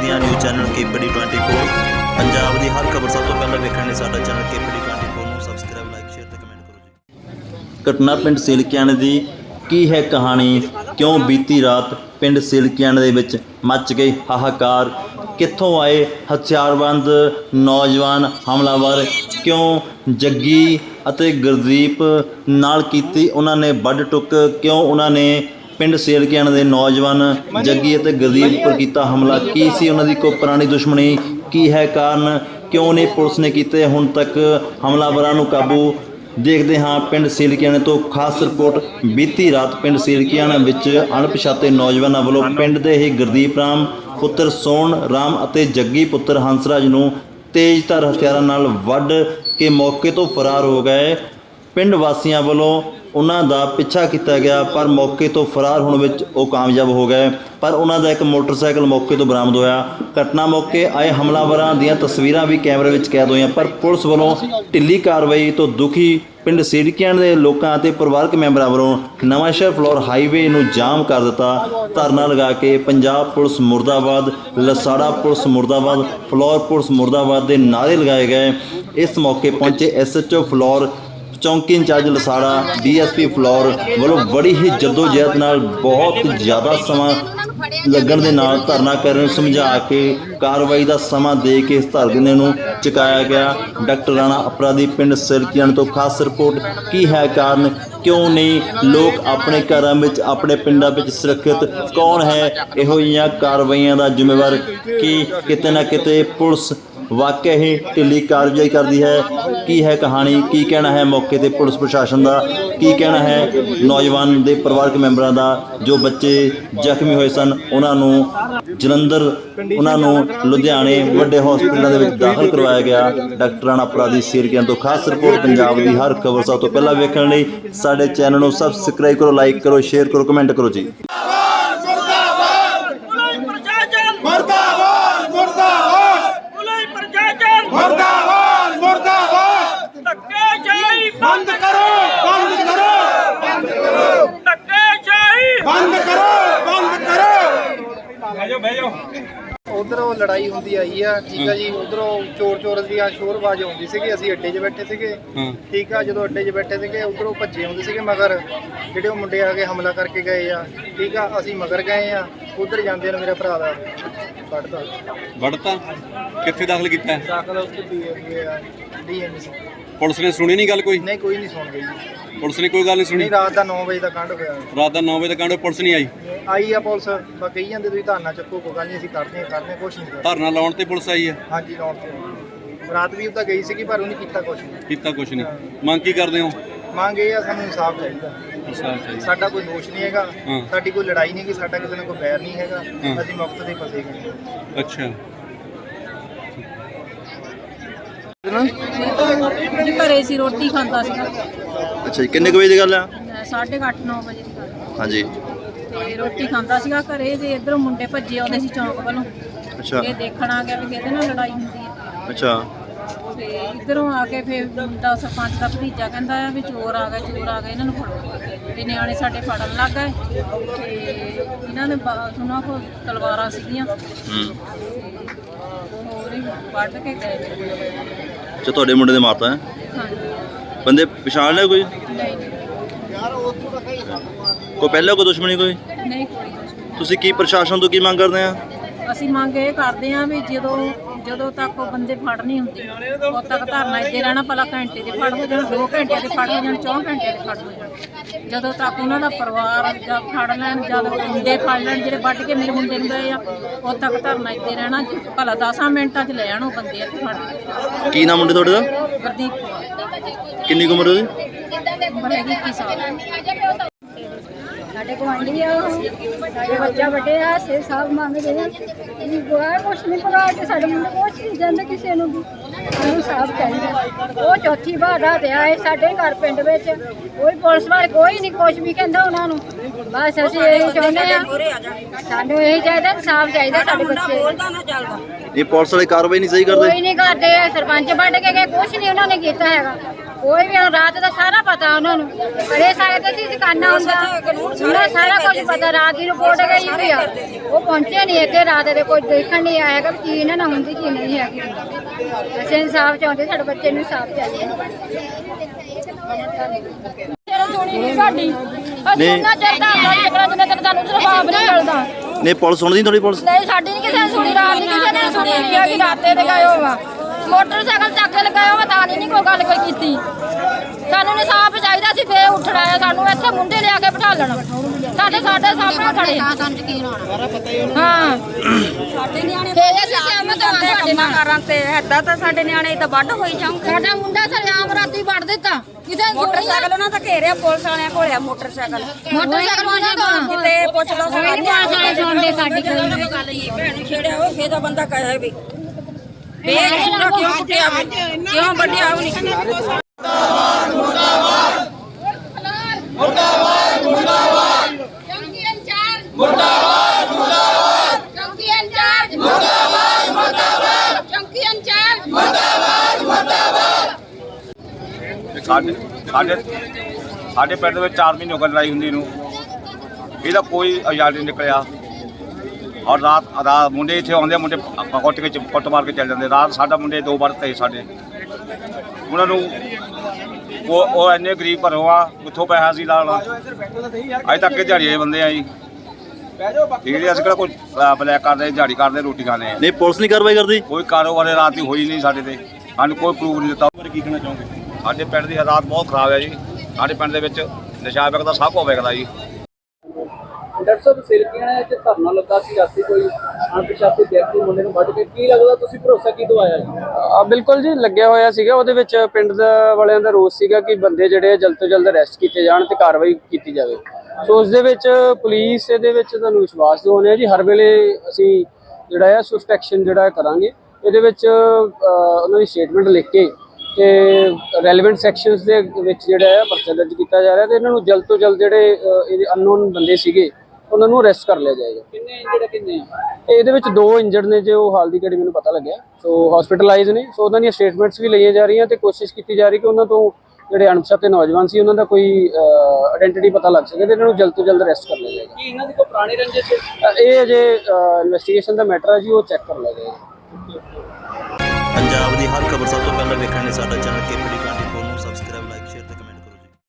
ਪੰਜਾਬ ਦੀਆਂ news channel KPD 24 Punjab ਦੀ ਹਰ ਖਬਰ ਸਭ ਤੋਂ ਪਹਿਲਾਂ ਵੇਖਣ ਲਈ ਸਾਡਾ ਚੈਨਲ ਕੇਪੀਡੀ 24 ਨੂੰ ਸਬਸਕ੍ਰਾਈਬ ਲਾਈਕ ਸ਼ੇਅਰ ਤੇ ਕਮੈਂਟ ਕਰੋ ਜੀ। ਘਟਨਾ ਪਿੰਡ ਸਿਲਕਿਆਣ ਦੀ ਕੀ ਹੈ ਕਹਾਣੀ? ਕਿਉਂ ਬੀਤੀ ਰਾਤ ਪਿੰਡ ਸਿਲਕਿਆਣ ਦੇ ਵਿੱਚ ਮੱਚ ਗਈ ਹਾਹਾਕਾਰ? ਕਿੱਥੋਂ ਆਏ ਹਥਿਆਰਬੰਦ ਨੌਜਵਾਨ ਹਮਲਾਵਰ? ਕਿਉਂ ਜੱਗੀ ਅਤੇ ਗੁਰਦੀਪ ਨਾਲ ਕੀਤੀ ਉਹਨਾਂ ਨੇ ਵੱਡ ਟੁੱਕ ਕਿਉਂ ਉਹਨਾਂ ਨੇ ਪਿੰਡ ਸੇਲਕਿਆਣ ਦੇ ਨੌਜਵਾਨ ਜੱਗੀ ਅਤੇ ਗੁਰਦੀਪ ਉੱਪਰ ਕੀਤਾ ਹਮਲਾ। ਕੀ ਸੀ ਉਹਨਾਂ ਦੀ ਕੋਈ ਪੁਰਾਣੀ ਦੁਸ਼ਮਣੀ? ਕੀ ਹੈ ਕਾਰਨ? ਕਿਉਂ ਨਹੀਂ ਪੁਲਿਸ ਨੇ ਕੀਤੇ? ਹੁਣ ਤੱਕ ਹਮਲਾਵਰਾਂ ਨੂੰ ਕਾਬੂ ਦੇਖਦੇ ਹਾਂ ਪਿੰਡ ਸੇਲਕਿਆਣੇ ਤੋਂ। ਖਾਸ ਰਿਪੋਰਟ ਬੀਤੀ ਰਾਤ ਪਿੰਡ ਸੇਲਕਿਆਣਾ ਵਿੱਚ ਅਣਪਛਾਤੇ ਨੌਜਵਾਨਾਂ ਵੱਲੋਂ ਪਿੰਡ ਦੇ ਹੀ ਗੁਰਦੀਪ ਰਾਮ ਪੁੱਤਰ ਸੋਹਣ ਰਾਮ ਅਤੇ ਜੱਗੀ ਪੁੱਤਰ ਹੰਸਰਾਜ ਨੂੰ ਤੇਜ਼ਧਾਰ ਹਥਿਆਰਾਂ ਨਾਲ ਵੱਢ ਕੇ ਮੌਕੇ ਤੋਂ ਫਰਾਰ ਹੋ ਗਏ। ਪਿੰਡ ਵਾਸੀਆਂ ਵੱਲੋਂ ਉਹਨਾਂ ਦਾ ਪਿੱਛਾ ਕੀਤਾ ਗਿਆ, ਪਰ ਮੌਕੇ ਤੋਂ ਫਰਾਰ ਹੋਣ ਵਿੱਚ ਉਹ ਕਾਮਯਾਬ ਹੋ ਗਏ। ਪਰ ਉਹਨਾਂ ਦਾ ਇੱਕ ਮੋਟਰਸਾਈਕਲ ਮੌਕੇ ਤੋਂ ਬਰਾਮਦ ਹੋਇਆ। ਘਟਨਾ ਮੌਕੇ ਆਏ ਹਮਲਾਵਰਾਂ ਦੀਆਂ ਤਸਵੀਰਾਂ ਵੀ ਕੈਮਰੇ ਵਿੱਚ ਕੈਦ ਹੋਈਆਂ, ਪਰ ਪੁਲਿਸ ਵੱਲੋਂ ਢਿੱਲੀ ਕਾਰਵਾਈ ਤੋਂ ਦੁਖੀ ਪਿੰਡ ਸਿਰਕੀਆਂ ਦੇ ਲੋਕਾਂ ਅਤੇ ਪਰਿਵਾਰਕ ਮੈਂਬਰਾਂ ਵੱਲੋਂ ਨਵਾਂਸ਼ਹਿਰ ਫਲੋਰ ਹਾਈਵੇ ਨੂੰ ਜਾਮ ਕਰ ਦਿੱਤਾ। ਧਰਨਾ ਲਗਾ ਕੇ ਪੰਜਾਬ ਪੁਲਿਸ ਮੁਰਦਾਬਾਦ, ਲਸਾੜਾ ਪੁਲਿਸ ਮੁਰਦਾਬਾਦ, ਫਲੋਰ ਪੁਲਿਸ ਮੁਰਦਾਬਾਦ ਦੇ ਨਾਅਰੇ ਲਗਾਏ ਗਏ। ਇਸ ਮੌਕੇ ਪਹੁੰਚੇ ਐਸਐਚਓ ਫਲੋਰ ਚੌਂਕੀ ਇੰਚਾਰਜ ਲਸਾੜਾ, ਡੀਐਸਪੀ ਫਲੋਰ ਵੱਲੋਂ ਬੜੀ ਹੀ ਜਦੋਜਹਿਦ ਨਾਲ ਬਹੁਤ ਜ਼ਿਆਦਾ ਸਮਾਂ ਲੱਗਣ ਦੇ ਨਾਲ ਧਰਨਾ ਕਰਨ ਨੂੰ, ਸਮਝਾ ਕੇ ਕਾਰਵਾਈ ਦਾ ਸਮਾਂ ਦੇ ਕੇ ਇਸ ਧਰਨੇ ਨੂੰ ਚੁਕਾਇਆ ਗਿਆ। ਡਾਕਟਰ ਰਾਣਾ ਅਪਰਾਧੀ ਪਿੰਡ ਸਿਰਕੀਆਂ ਤੋਂ ਖਾਸ ਰਿਪੋਰਟ, ਕੀ ਹੈ ਕਾਰਨ, ਕਿਉਂ ਨਹੀਂ? ਲੋਕ ਆਪਣੇ ਘਰਾਂ ਵਿੱਚ, ਆਪਣੇ ਪਿੰਡਾਂ ਵਿੱਚ ਸੁਰੱਖਿਅਤ ਕੌਣ ਹੈ? ਇਹੋ ਜਿਹੀਆਂ ਕਾਰਵਾਈਆਂ ਦਾ ਜ਼ਿੰਮੇਵਾਰ ਕੀ? ਕਿਤੇ ਨਾ ਕਿਤੇ ਪੁਲਿਸ ਵਾਕਿਆ ਹੀ ਢਿੱਲੀ ਕਾਰਵਾਈ ਕਰਦੀ ਹੈ। ਕੀ ਹੈ ਕਹਾਣੀ? ਕੀ ਕਹਿਣਾ ਹੈ ਮੌਕੇ ਤੇ ਪੁਲਿਸ ਪ੍ਰਸ਼ਾਸਨ ਦਾ? ਕੀ ਕਹਿਣਾ ਹੈ ਨੌਜਵਾਨ ਦੇ ਪਰਿਵਾਰਕ ਮੈਂਬਰਾਂ ਦਾ? ਜੋ ਬੱਚੇ ਜ਼ਖਮੀ ਹੋਏ ਸਨ, ਉਹਨਾਂ ਨੂੰ ਜਲੰਧਰ, ਉਹਨਾਂ ਨੂੰ ਲੁਧਿਆਣੇ ਵੱਡੇ ਹਸਪਤਾਲਾਂ ਦੇ ਵਿੱਚ ਦਾਖਲ ਕਰਵਾਇਆ ਗਿਆ। ਡਾਕਟਰਾਂ ਨਾਲ ਅਪਰਾਧੀ ਸੀਰਕਿਆਂ ਤੋਂ ਖਾਸ ਰਿਪੋਰਟ ਪੰਜਾਬ ਦੀ ਹਰ ਖਬਰ ਸਭ ਤੋਂ ਪਹਿਲਾਂ ਵੇਖਣ ਲਈ ਸਾਡੇ ਚੈਨਲ ਨੂੰ ਸਬਸਕ੍ਰਾਈਬ ਕਰੋ ਲਾਈਕ ਕਰੋ ਸ਼ੇਅਰ ਕਰੋ ਕਮੈਂਟ ਕਰੋ ਜੀ ਪੁਲਿਸ ਪ੍ਰਸ਼ਾਸਨ ਮੁਰਦਾਬਾਦ ਮੁਰਦਾਬਾਦ ਪੁਲਿਸ ਪ੍ਰਸ਼ਾਸਨ ਮੁਰਦਾਬਾਦ ਮੁਰਦਾਬਾਦ ਧੱਕੇ ਜਾਈ ਬੰਦ ਕਰੋ ਬੰਦ ਕਰੋ ਬੰਦ ਕਰੋ ਧੱਕੇ ਜਾਈ ਬੰਦ ਕਰੋ ਬੰਦ ਕਰੋ ਉਧਰੋਂ ਲੜਾਈ ਹੁੰਦੀ ਆਈ ਆ ਠੀਕ ਆ ਜੀ ਉਧਰੋਂ ਚੋਰ ਚੋਰ ਦੀ ਆ ਸ਼ੋਰਬਾਜ਼ ਹੁੰਦੀ ਸੀਗੀ ਅਸੀਂ ਅੱਡੇ 'ਚ ਬੈਠੇ ਸੀਗੇ। ਠੀਕ ਆ ਜਦੋਂ ਅੱਡੇ 'ਚ ਬੈਠੇ ਸੀਗੇ ਉਧਰੋਂ ਭੱਜੇ ਹੁੰਦੇ ਸੀਗੇ ਮਗਰ। ਜਿਹੜੇ ਉਹ ਮੁੰਡੇ ਆ ਕੇ ਹਮਲਾ ਕਰਕੇ ਗਏ ਆ ਠੀਕ ਆ ਅਸੀਂ ਮਗਰ ਗਏ ਆ ਉਧਰ ਜਾਂਦੇ ਨੂੰ ਮੇਰੇ ਭਰਾ ਦਾ। ਕੱਢਦਾ ਵੜਤਾ ਕਿੱਥੇ ਦਾਖਲ ਕੀਤਾ? ਹੈ? ਦਾਖਲ ਉੱਥੇ ਪੀਏ ਆ ਡੀਐਮਸੀ ਪੁਲਿਸ ਨੇ ਸੁਣੀ ਨਹੀਂ ਗੱਲ ਕੋਈ? ਨਹੀਂ ਕੋਈ ਨਹੀਂ ਸੁਣ ਗਈ। ਪੁਲਿਸ ਨੇ ਕੋਈ ਗੱਲ ਨਹੀਂ ਸੁਣੀ? ਨਹੀਂ ਰਾਤ ਦਾ 9 ਵਜੇ ਦਾ ਕਾਂਡ ਹੋਇਆ। ਰਾਤ ਦਾ 9 ਵਜੇ ਤੱਕ ਕਾਂਡ ਪੁਲਿਸ ਨਹੀਂ ਆਈ? ਆਈ ਆ ਪੁਲਿਸ ਬਾ ਕਹੀ ਜਾਂਦੇ ਤੁਸੀਂ ਧਾਰਨਾ ਚੱਕੋ ਕੋਈ ਗੱਲ ਨਹੀਂ ਅਸੀਂ ਕਰਦੇ ਆ ਕਰਦੇ ਕੁਛ ਨਹੀਂ ਧਰਨਾ ਲਾਉਣ ਤੇ ਪੁਲਿਸ ਆਈ ਹੈ ਹਾਂਜੀ ਲਾਉਣ ਤੇ। ਰਾਤ ਵੀ ਉੱਦਾਂ ਗਈ ਸੀਗੀ ਪਰ ਉਹਨੇ ਕੀਤਾ ਕੁਛ ਨਹੀਂ। ਕੀਤਾ ਕੁਝ ਨਹੀਂ। ਮੰਗ ਕੀ ਕਰਦੇ ਹੋ? ਮੰਗ ਇਹ ਆ ਸਾਨੂੰ ਇਨਸਾਫ ਚਾਹੀਦਾ। ਸਾਡਾ ਕੋਈ ਦੋਸ਼ ਨਹੀਂ ਹੈਗਾ। ਹਾਂ। ਸਾਡੀ ਕੋਈ ਲੜਾਈ ਨਹੀਂ ਕਿ ਸਾਡਾ ਕਿਸੇ ਨਾਲ ਕੋਈ ਬੈਰ ਨਹੀਂ ਹੈਗਾ। ਹਾਂ। ਅਸੀਂ ਮੁਕਤ ਦੇ ਫਸੇ ਗਏ ਅੱਛਾ। ਜੀ ਘਰੇ ਸੀ ਰੋਟੀ ਖਾਂਦਾ ਸੀਗਾ ਅੱਛਾ ਜੀ ਕਿੰਨੇ ਕੁ ਵਜੇ ਦੀ ਗੱਲ ਆ? ਸਾਢੇ ਕੁ ਅੱਠ 9 ਵਜੇ ਦੀ ਗੱਲ ਹਾਂਜੀ। ਤੇ ਰੋਟੀ ਖਾਂਦਾ ਸੀਗਾ ਘਰੇ ਤੇ ਇਧਰੋਂ ਮੁੰਡੇ ਭੱਜੇ ਆਉਂਦੇ ਸੀ ਚੌਂਕ ਵੱਲੋਂ। ਅੱਛਾ। ਇਹ ਦੇਖਣ ਆ ਗਿਆ ਵੀ ਕਿਹਦੇ ਨਾਲ ਲੜਾਈ ਹੁੰਦੀ ਹੈ ਅੱਛਾ। ਤੇ ਇਧਰੋਂ ਆ ਕੇ ਫਿਰ ਮੁੰਡਾ ਸਰਪੰਚ ਦਾ ਭਤੀਜਾ ਕਹਿੰਦਾ ਆ ਵੀ ਚੋਰ ਆ ਗਏ ਚੋਰ ਆ ਗਏ ਇਹਨਾਂ ਨੂੰ ਫੜੋ। ਤੇ ਨਿਆਣੇ ਸਾਡੇ ਫੜਨ ਲੱਗ ਗਏ ਤੇ ਇਹਨਾਂ ਨੇ ਉਹਨਾਂ ਕੋਲ ਤਲਵਾਰਾਂ ਸੀਗੀਆਂ। ਹੂੰ। ਹੋਰ ਹੀ ਵੱਢ ਕੇ ਗਏ। ਅੱਛਾ ਤੁਹਾਡੇ ਮੁੰਡੇ ਦੇ ਮਾਰਤਾ ਹੈ ਹਾਂਜੀ। ਬੰਦੇ ਪਛਾਣ ਲਿਆ ਕੋਈ? ਨਹੀਂ। ਕੋਈ ਪਹਿਲਾਂ ਕੋਈ ਦੁਸ਼ਮਣੀ ਕੋਈ? ਨਹੀਂ ਕੋਈ ਦੁਸ਼ਮਣੀ। ਤੁਸੀਂ ਕੀ ਪ੍ਰਸ਼ਾਸਨ ਤੋਂ ਕੀ ਮੰਗ ਕਰਦੇ ਆ? ਅਸੀਂ ਮੰਗ ਇਹ ਕਰਦੇ ਹਾਂ ਵੀ ਜਦੋਂ ਜਦੋਂ ਤੱਕ ਉਹ ਬੰਦੇ ਫੜ ਨਹੀਂ ਹੁੰਦੇ ਉਦੋਂ ਤੱਕ ਧਰਨਾ ਇੱਥੇ ਰਹਿਣਾ ਭਲਾ ਘੰਟੇ ਦੇ ਫੜ ਹੋ ਜਾਣ 2 ਘੰਟਿਆਂ ਦੇ ਫੜ ਹੋ ਜਾਣ 4 ਘੰਟਿਆਂ ਦੇ ਫੜ ਹੋ ਜਾਣ। ਜਦੋਂ ਤੱਕ ਉਹਨਾਂ ਦਾ ਪਰਿਵਾਰ ਜਾਂ ਫੜ ਲੈਣ ਜਦ ਮੁੰਡੇ ਫੜ ਲੈਣ ਜਿਹੜੇ ਵੱਢ ਕੇ ਮੇਰੇ ਮੁੰਡੇ ਨੂੰ ਗਏ ਆ ਉਦੋਂ ਤੱਕ ਧਰਨਾ ਇੱਥੇ ਰਹਿਣਾ ਭਲਾ 10 ਮਿੰਟਾਂ 'ਚ ਲੈ ਆਣ ਉਹ ਬੰਦੇ ਇੱਥੇ ਫੜ ਕੇ। ਨਾਮ ਮੁੰਡੇ ਤੁਹਾਡੇ? ਦਾ ਗੁਰਦੀਪ ਕਿੰਨੀ ਉਮਰ ਉਹਦੀ? ਹੈਗੀ 21 ਸਾਲ। ਸਾਡੇ ਗਵਾਂਢੀ ਆ ਉਹ। ਸਾਡੇ ਬੱਚਾ ਵੱਡੇ ਆ ਸੇ ਸਾਹਿਬ ਮੰਗਦੇ ਆ। ਵੀ ਗਵਾ ਕੁਛ ਨਹੀਂ ਪਗਾ ਕੇ ਸਾਡੇ ਮੁੰਡੇ ਕੁਛ ਨਹੀਂ ਜਾਂਦੇ ਕਿਸੇ ਨੂੰ ਵੀ। ਉਹਨੂੰ ਸਾਫ਼ ਚਾਹੀਦਾ ਉਹ ਚੌਥੀ ਵਾਰ ਰਾਤ ਆਏ ਸਾਡੇ ਘਰ ਪਿੰਡ ਵਿੱਚ। ਕੋਈ ਪੁਲਿਸ ਵਾਲੇ ਕੋਈ ਨਹੀਂ ਕੁਛ ਵੀ ਕਹਿੰਦਾ ਉਹਨਾਂ ਨੂੰ। ਬਸ ਅਸੀਂ ਇਹ ਚਾਹੁੰਦੇ ਆ। ਸਾਨੂੰ ਇਹ ਚਾਹੀਦਾ ਸਾਫ਼ ਚਾਹੀਦਾ ਸਾਡੇ ਬੱਚੇ ਇਹ ਪੁਲਿਸ ਵਾਲੇ ਕਾਰਵਾਈ ਨਹੀਂ ਸਹੀ ਕਰਦੇ? ਕੋਈ ਨਹੀਂ ਕਰਦੇ ਸਰਪੰਚ ਵੱਢ ਕੇ ਗਏ ਕੁਛ ਨਹੀਂ ਉਹਨਾਂ ਨੇ ਕੀਤਾ ਹੈਗਾ। ਕੋਈ ਵੀ ਰਾਤ ਦਾ ਸਾਰਾ ਪਤਾ ਉਹਨਾਂ ਨੂੰ। ਕਰੇ ਸਕਦੇ ਸੀ ਸਿਕਾਨਾ ਹੁੰਦਾ। ਉਹਨਾਂ ਸਾਰਾ ਕੁਝ ਪਤਾ ਰਾਤ ਦੀ ਰਿਪੋਰਟ ਗਈ ਹੋਈ ਆ। ਉਹ ਪਹੁੰਚੇ ਨਹੀਂ ਇੱਥੇ ਰਾਤ ਦੇ ਕੋਈ ਦੇਖਣ ਨਹੀਂ ਆਇਆ ਕਿ ਕੀ ਇਹਨਾਂ ਨਾਲ ਹੁੰਦੀ ਕੀ ਨਹੀਂ ਹੈਗੀ। ਅਸੀਂ ਇਨਸਾਫ ਚਾਹੁੰਦੇ ਸਾਡੇ ਬੱਚੇ ਨੂੰ ਇਨਸਾਫ ਚਾਹੀਦਾ। ਨਹੀਂ ਸਾਡੀ। ਅਸੀਂ ਨਹੀਂ। ਉਹਨਾਂ ਚਿਰ ਦਾ ਆਪਣਾ ਚੱਕਰਾਂ ਜਿੰਨੇ ਤੱਕ ਸਾਨੂੰ ਜਵਾਬ ਨਹੀਂ ਮਿਲਦਾ। ਨਹੀਂ ਪੁਲਿਸ ਸੁਣਦੀ ਤੁਹਾਡੀ ਪੁਲਿਸ? ਨਹੀਂ ਸਾਡੀ ਨਹੀਂ ਕਿਸੇ ਨੇ ਸੁਣੀ ਰਾਤ ਦੀ ਕਿਸੇ ਨੇ ਸੁਣੀ ਨਹੀਂ ਹੈਗੀ ਰਾਤੇ ਤੇ ਗਏ ਹੋਵਾ ਮੋਟਰਸਾਈਕਲ ਚੱਕ ਕੇ ਲਗਾਇਆ ਹੋਵਾ ਤਾਂ ਨਹੀਂ ਕੋਈ ਗੱਲ ਕੋਈ ਕੀਤੀ। ਸਾਨੂੰ ਇਨਸਾਫ ਚਾਹੀਦਾ ਸੀ ਫੇਰ ਉੱਠਣਾ ਆ ਸਾਨੂੰ ਇੱਥੇ ਮੁੰਡੇ ਲਿਆ ਕੇ ਬਿਠਾ ਲੈਣਾ। ਸਾਡੇ ਸਾਡੇ ਸਾਹਮਣੇ ਖੜੇ। ਹਾਂ ਸਾਡੇ ਨਿਆਣੇ ਫੇਰ ਅਸੀਂ ਸਹਿਮਤ ਹਾਂ ਤੁਹਾਡੇ ਨਾਲ ਕਰਨ ਤੇ ਏਦਾਂ ਤਾਂ ਸਾਡੇ ਨਿਆਣੇ ਤਾਂ ਵੱਢ ਹੋਈ ਜਾਊਂਗੇ ਸਾਡਾ ਮੁੰਡਾ ਸਰਿਆਮ ਰਾਤੀ ਵੜ ਦਿੱਤਾ। ਮੋਟਰਸਾਈਕਲ ਉਹਨਾਂ ਦਾ ਘੇਰਿਆ ਪੁਲਿਸ ਵਾਲਿਆਂ ਕੋਲੇ ਆ ਮੋਟਰਸਾਈਕਲ। ਮੋਟਰਸਾਈਕਲ ਉਹਨਾਂ ਕੋਲ। ਕਿਤੇ ਪੁੱਛ ਲਓ ਨਹੀਂ ਪੁਲਿਸ ਵਾਲੇ ਸੁਣਦੇ ਸਾਡੀ ਕੋਈ ਗੱਲ ਨਹੀਂ ਭੈਣ ਛੇੜਿਆ ਉਹ ਫੇਰ ਤਾਂ ਬੰਦਾ ਕਹੇ ਵੀ। ਬੇਗੁਨਾਹ ਕਿਉਂ ਕੁੱਟਿਆ ਵੇ? ਕਿਉਂ ਵੱਢਿਆ ਉਹ ਨਹੀਂ? ਚੌਂਕੀ ਇੰਚਾਰਜ ਮੁਰਦਾਬਾਦ ਮੁਰਦਾਬਾਦ। ਚੌਂਕੀ ਇੰਚਾਰਜ। ਮੁਰਦਾਬਾਦ ਮੁਰਦਾਬਾਦ। ਚੌਂਕੀ ਇੰਚਾਰਜ। ਸਾਡੇ ਸਾਡੇ ਸਾਡੇ ਪਿੰਡ ਦੇ ਵਿੱਚ 4 ਮਹੀਨੇ ਹੋ ਗਏ ਲੜਾਈ ਹੁੰਦੀ ਨੂੰ। ਇਹਦਾ ਕੋਈ ਆਜ਼ਾਦ ਨਹੀਂ ਨਿਕਲਿਆ। ਔਰ ਰਾਤ ਰਾਤ ਮੁੰਡੇ ਇੱਥੇ ਆਉਂਦੇ ਆ, ਮੁੰਡੇ ਕੁੱਟ ਕੇ ਚ- ਕੁੱਟ ਮਾਰ ਕੇ ਚੱਲ ਜਾਂਦੇ ਰਾਤ ਸਾਡਾ ਮੁੰਡੇ ਦੋ ਵਾਰ ਤੇ ਸਾਡੇ। ਉਹਨਾਂ ਨੂੰ ਉਹ ਉਹ ਇੰਨੇ ਗਰੀਬ ਘਰੋਂ ਆ ਕਿੱਥੋਂ ਪੈਸਾ ਸੀ ਲਾਉਣਾ? ਅਜੇ ਤੱਕ ਇਹ ਦਿਹਾੜੀਏ ਬੰਦੇ ਆ ਜੀ। ਠੀਕ ਹੈ ਜੀ, ਅਸੀਂ ਕਿਹੜਾ ਕੋਈ ਬਲੈਕ ਕਰਦੇ ਦਿਹਾੜੀ ਕਰਦੇ ਰੋਟੀ ਖਾਣੇ ਆ। ਨਹੀਂ ਪੁਲਿਸ ਨਹੀਂ ਕਾਰਵਾਈ ਕਰਦੀ? ਕੋਈ ਕਾਰੋਬਾਰ ਰਾਤ ਦੀ ਹੋਈ ਨਹੀਂ ਸਾਡੇ ਤੇ। ਸਾਨੂੰ ਕੋਈ ਪ੍ਰੂਫ ਨਹੀਂ ਦਿੱਤਾ। ਕੀ ਕਹਿਣਾ ਚਾਹੋਗੇ? ਸਾਡੇ ਪਿੰਡ ਦੀ ਹਾਲਾਤ ਬਹੁਤ ਖਰਾਬ ਹੈ ਜੀ। ਸਾਡੇ ਪਿੰਡ ਦੇ ਵਿੱਚ ਨਸ਼ਾ ਵਿਕਦਾ ਸਭ ਕੁਝ ਵਿਕਦਾ ਜੀ। ਡਾਕਟਰ ਸਾਹਿਬ ਸਿਰਕੀਆਂ ਚ ਧਰਨਾ ਲੱਗਾ ਸੀ, ਰਾਤੀ ਕੋਈ ਅਣਪਛਾਤੇ ਵਿਅਕਤੀ ਮੁੰਡੇ ਨੂੰ ਵੱਢ ਕੇ, ਕੀ ਲੱਗਦਾ ਤੁਸੀਂ ਭਰੋਸਾ ਕੀ ਦਵਾਇਆ ਜੀ ਆ, ਬਿਲਕੁਲ ਜੀ, ਲੱਗਿਆ ਹੋਇਆ ਸੀਗਾ। ਉਹਦੇ ਵਿੱਚ ਪਿੰਡ ਦਾ ਵਾਲਿਆਂ ਦਾ ਰੋਸ ਸੀਗਾ ਕਿ ਬੰਦੇ ਜਿਹੜੇ ਆ ਜਲਦ ਤੋਂ ਜਲਦ ਅਰੈਸਟ ਕੀਤੇ ਜਾਣ ਤੇ ਕਾਰਵਾਈ ਕੀਤੀ ਜਾਵੇ। ਸੋ ਉਸ ਦੇ ਵਿੱਚ ਪੁਲਿਸ ਇਹਦੇ ਵਿੱਚ ਤੁਹਾਨੂੰ ਵਿਸ਼ਵਾਸ ਦਿਵਾਉਂਦੇ ਆ ਜੀ, ਹਰ ਵੇਲੇ ਅਸੀਂ ਜਿਹੜਾ ਆ ਸਵਿਫਟ ਐਕਸ਼ਨ ਜਿਹੜਾ ਕਰਾਂਗੇ। ਇਹਦੇ ਵਿੱਚ ਉਹਨਾਂ ਦੀ ਸਟੇਟਮੈਂਟ ਲਿਖ ਕੇ ਤੇ ਰੈਲੇਵੈਂਟ ਸੈਕਸ਼ਨਸ ਦੇ ਵਿੱਚ ਜਿਹੜਾ ਆ ਪਰਚਾ ਦਰਜ ਕੀਤਾ ਜਾ ਰਿਹਾ ਤੇ ਇਹਨਾਂ ਨੂੰ ਜਲਦ ਤੋਂ ਜਲਦ ਜਿਹੜੇ ਇਹਦੇ ਅਨਨੋਨ ਬੰਦੇ ਸੀਗੇ ਉਹਨਾਂ ਨੂੰ ਅਰੈਸਟ ਕਰ ਲਿਆ ਜਾਏਗਾ। ਕਿੰਨੇ ਜਿਹੜੇ ਕਿੰਨੇ ਆ? ਇਹਦੇ ਵਿੱਚ ਦੋ ਇੰਜਰਡ ਨੇ ਜੋ ਹਾਲ ਦੀ ਘੜੀ ਮੈਨੂੰ ਪਤਾ ਲੱਗਿਆ। ਸੋ ਹਸਪੀਟਲਾਈਜ਼ ਨੇ। ਸੋ ਉਹਨਾਂ ਦੀਆਂ ਸਟੇਟਮੈਂਟਸ ਵੀ ਲਈਆਂ ਜਾ ਰਹੀਆਂ ਤੇ ਕੋਸ਼ਿਸ਼ ਕੀਤੀ ਜਾ ਰਹੀ ਕਿ ਉਹਨਾਂ ਤੋਂ ਜਿਹੜੇ ਅਣਪਛਾਤੇ ਨੌਜਵਾਨ ਸੀ ਉਹਨਾਂ ਦਾ ਕੋਈ ਆਇਡੈਂਟੀਟੀ ਪਤਾ ਲੱਗ ਸਕੇ ਤੇ ਇਹਨਾਂ ਨੂੰ ਜਲਦ ਤੋਂ ਜਲਦ ਅਰੈਸਟ ਕਰ ਲਿਆ ਜਾਏਗਾ। ਕੀ ਇਹਨਾਂ ਦੀ ਕੋਈ ਪੁਰਾਣੀ ਰੰਜਿਸ਼ ਇਹ ਅਜੇ ਇਨਵੈਸਟੀਗੇਸ਼ਨ ਦਾ ਮੈਟਰ ਹੈ ਜੀ ਉਹ ਚੈੱਕ ਕਰ ਲਿਆ ਜਾਏਗਾ। ਪੰਜਾਬ ਦੀ ਹਰ ਖਬਰ ਸਭ ਤੋਂ ਪਹਿਲਾਂ ਵੇਖਣ ਲਈ ਸਾਡਾ ਚੈਨਲ ਕੇਪੀਡੀ